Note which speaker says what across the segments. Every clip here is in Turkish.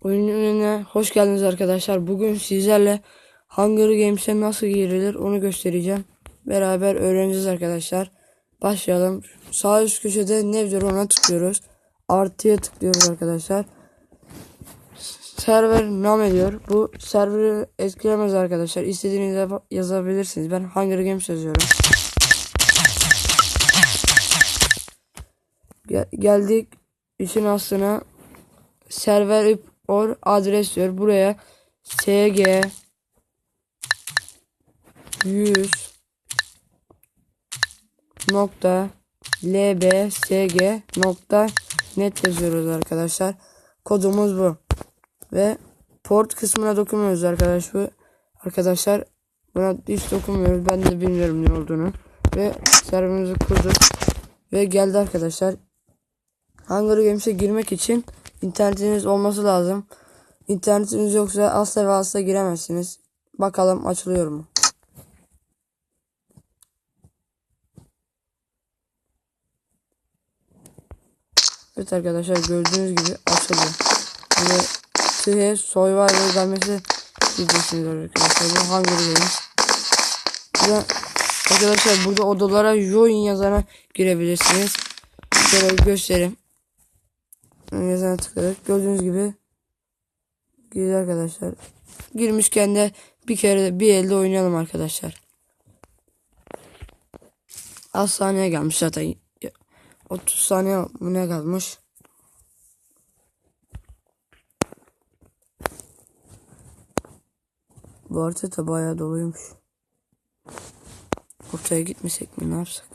Speaker 1: Oyununa hoş geldiniz arkadaşlar. Bugün sizlerle Hunger Games'e nasıl girilir onu göstereceğim. Beraber öğreneceğiz arkadaşlar. Başlayalım. Sağ üst köşede ne diyor ona tıklıyoruz. Artıya tıklıyoruz arkadaşlar. Server nam ediyor. Bu serveri etkilemez arkadaşlar. İstediğinizi yap- yazabilirsiniz. Ben Hunger Games yazıyorum. Gel- geldik işin aslına server ip or adres diyor. Buraya sg 100 nokta lbsg nokta net yazıyoruz arkadaşlar. Kodumuz bu. Ve port kısmına dokunmuyoruz arkadaş bu. Arkadaşlar buna hiç dokunmuyoruz. Ben de bilmiyorum ne olduğunu. Ve serverimizi kurduk. Ve geldi arkadaşlar. Hunger Games'e girmek için internetiniz olması lazım. İnternetiniz yoksa asla ve asla giremezsiniz. Bakalım açılıyor mu? Evet arkadaşlar gördüğünüz gibi açıldı. Ve size Survivor gelmesi diyeceksiniz arkadaşlar. Bu Hunger Games. Burada, arkadaşlar burada odalara join yazana girebilirsiniz. Şöyle bir göstereyim. Yazana tıkladık. Gördüğünüz gibi girdi arkadaşlar. Girmişken de bir kere de bir elde oynayalım arkadaşlar. Az saniye gelmiş zaten. 30 saniye mı ne kalmış? Bu harita bayağı doluymuş. Ortaya gitmesek mi ne yapsak?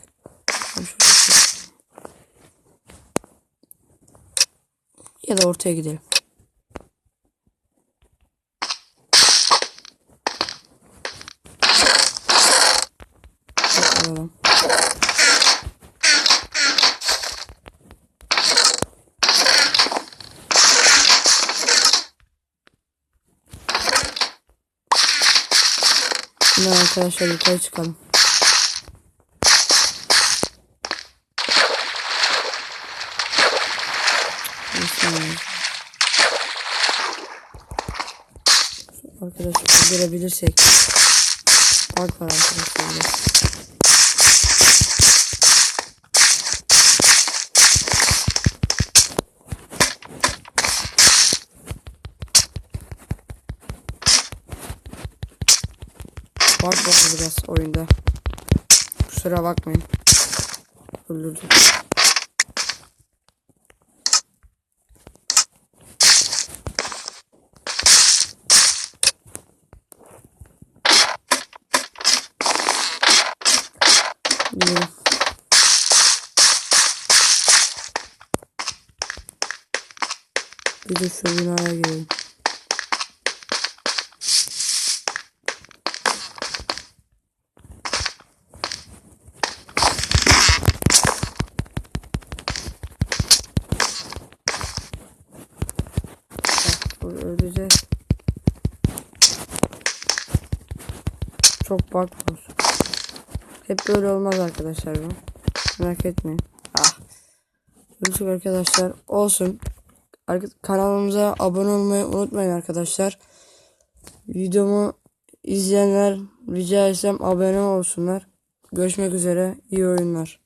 Speaker 1: Ya da ortaya gidelim. Bakalım. Şimdi arkadaşlar yukarı çıkalım. Arkadaşlar görebilirsek. Bak var arkadaşlar. Bak var biraz oyunda. Kusura bakmayın. Öldürdüm. Gidelim. Bir de şu binaya girelim. Öleceğiz. Çok var. Hep böyle olmaz arkadaşlar bu. Merak etmeyin. Ah. Görüşürüz arkadaşlar. Olsun. Kanalımıza abone olmayı unutmayın arkadaşlar. Videomu izleyenler rica etsem abone olsunlar. Görüşmek üzere. İyi oyunlar.